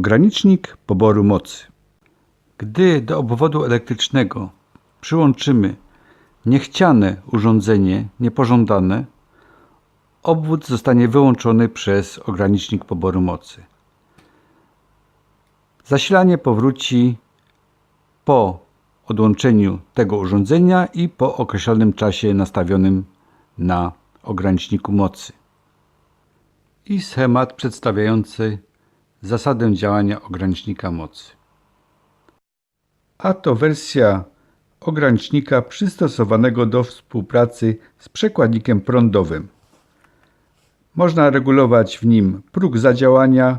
Ogranicznik poboru mocy. Gdy do obwodu elektrycznego przyłączymy niechciane urządzenie, niepożądane, obwód zostanie wyłączony przez ogranicznik poboru mocy. Zasilanie powróci po odłączeniu tego urządzenia i po określonym czasie nastawionym na ograniczniku mocy. I schemat przedstawiający zasadę działania ogranicznika mocy. A to wersja ogranicznika przystosowanego do współpracy z przekładnikiem prądowym. Można regulować w nim próg zadziałania,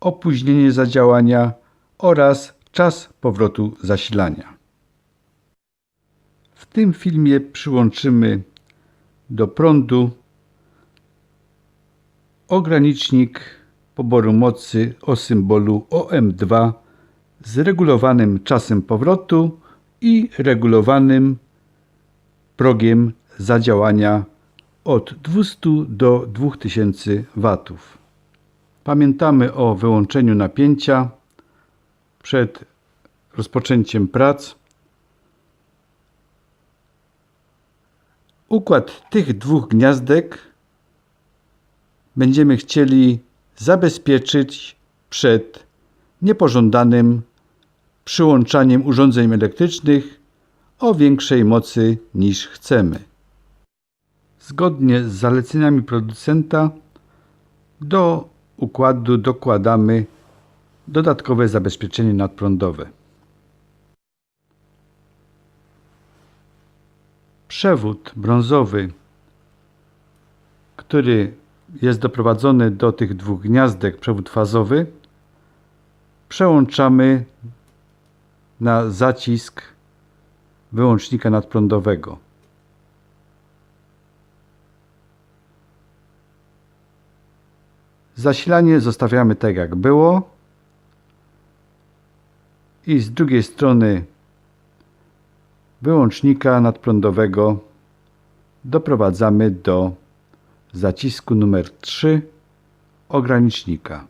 opóźnienie zadziałania oraz czas powrotu zasilania. W tym filmie przyłączymy do prądu ogranicznik poboru mocy o symbolu OM2 z regulowanym czasem powrotu i regulowanym progiem zadziałania od 200 do 2000 W. Pamiętamy o wyłączeniu napięcia przed rozpoczęciem prac. Układ tych dwóch gniazdek będziemy chcieli zabezpieczyć przed niepożądanym przyłączaniem urządzeń elektrycznych o większej mocy niż chcemy. Zgodnie z zaleceniami producenta do układu dokładamy dodatkowe zabezpieczenie nadprądowe. Przewód brązowy, który jest doprowadzony do tych dwóch gniazdek, przewód fazowy, przełączamy na zacisk wyłącznika nadprądowego. Zasilanie zostawiamy tak jak było i z drugiej strony wyłącznika nadprądowego doprowadzamy do zacisku numer 3 ogranicznika.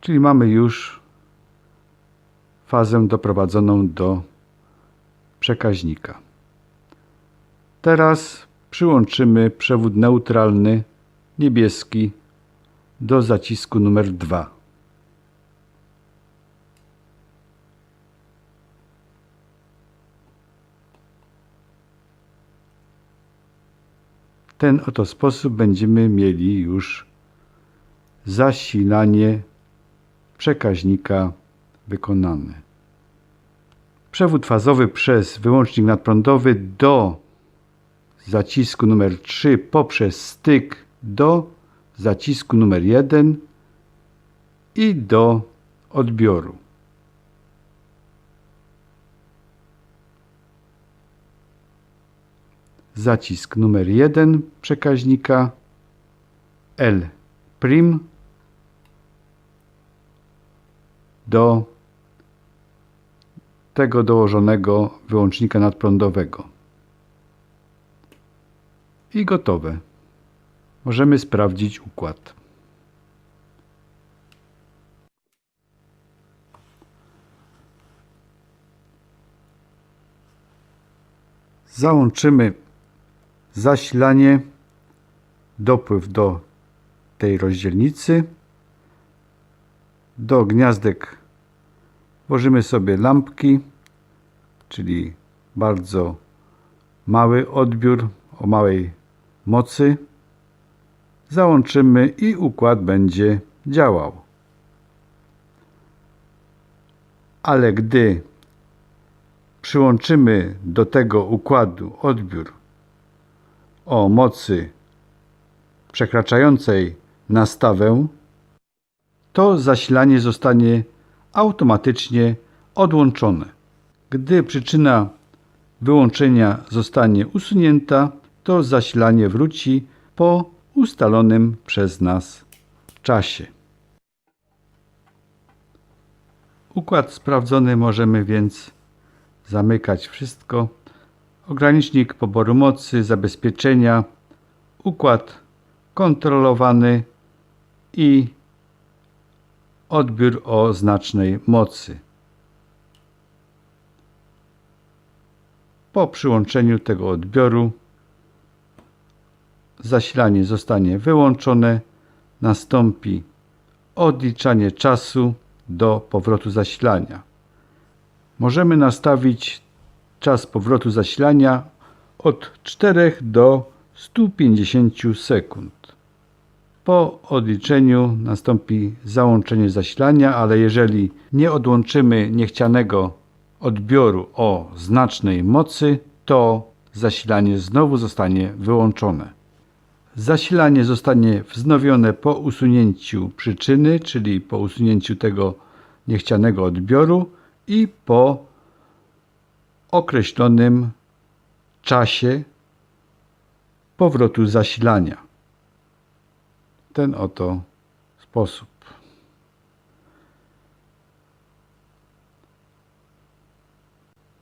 Czyli mamy już fazę doprowadzoną do przekaźnika. Teraz przyłączymy przewód neutralny niebieski do zacisku numer 2. W ten oto sposób będziemy mieli już zasilanie przekaźnika wykonane. Przewód fazowy przez wyłącznik nadprądowy do zacisku numer 3 poprzez styk do zacisku numer 1 i do odbioru. Zacisk numer 1 przekaźnika L do tego dołożonego wyłącznika nadprądowego. I gotowe. Możemy sprawdzić układ. Załączymy zasilanie, dopływ do tej rozdzielnicy. Do gniazdek włożymy sobie lampki, czyli bardzo mały odbiór o małej mocy. Załączymy i układ będzie działał. Ale gdy przyłączymy do tego układu odbiór o mocy przekraczającej nastawę, to zasilanie zostanie automatycznie odłączone. Gdy przyczyna wyłączenia zostanie usunięta, to zasilanie wróci po ustalonym przez nas czasie. Układ sprawdzony możemy więc zamykać wszystko. Ogranicznik poboru mocy, zabezpieczenia, układ kontrolowany i odbiór o znacznej mocy. Po przyłączeniu tego odbioru zasilanie zostanie wyłączone, nastąpi odliczanie czasu do powrotu zasilania. Możemy nastawić czas powrotu zasilania od 4 do 150 sekund. Po odliczeniu nastąpi załączenie zasilania, ale jeżeli nie odłączymy niechcianego odbioru o znacznej mocy, to zasilanie znowu zostanie wyłączone. Zasilanie zostanie wznowione po usunięciu przyczyny, czyli po usunięciu tego niechcianego odbioru i po określonym czasie powrotu zasilania. Ten oto sposób.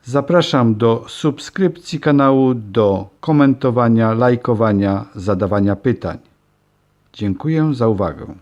Zapraszam do subskrypcji kanału, do komentowania, lajkowania, zadawania pytań. Dziękuję za uwagę.